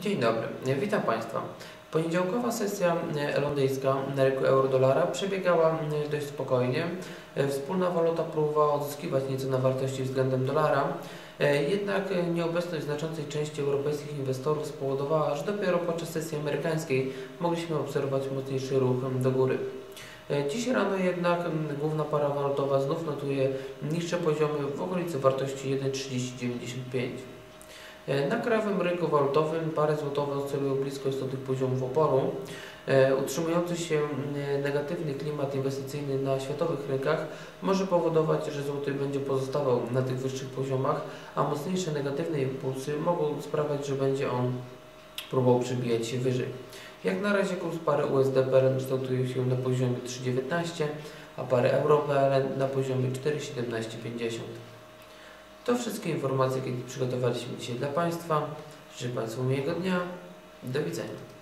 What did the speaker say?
Dzień dobry, witam Państwa. Poniedziałkowa sesja e, londyńska na rynku euro-dolara przebiegała e, dość spokojnie. E, Wspólna waluta próbowała odzyskiwać nieco na wartości względem dolara, jednak nieobecność znaczącej części europejskich inwestorów spowodowała, że dopiero podczas sesji amerykańskiej mogliśmy obserwować mocniejszy ruch do góry. Dziś rano jednak główna para walutowa znów notuje niższe poziomy w okolicy wartości 1,3095. E, na krajowym rynku walutowym parę złotowe oscylują blisko istotnych poziomów oporu. E, utrzymujący się negatywny klimat inwestycyjny na światowych rynkach może powodować, że złoty będzie pozostawał na tych wyższych poziomach, a mocniejsze negatywne impulsy mogą sprawiać, że będzie on próbował przebijać się wyżej. Jak na razie kurs pary USD-PLN kształtuje się na poziomie 3,19, a pary euro-PLN na poziomie 4,1750. To wszystkie informacje, jakie przygotowaliśmy dzisiaj dla Państwa. Życzę Państwu miłego dnia. Do widzenia.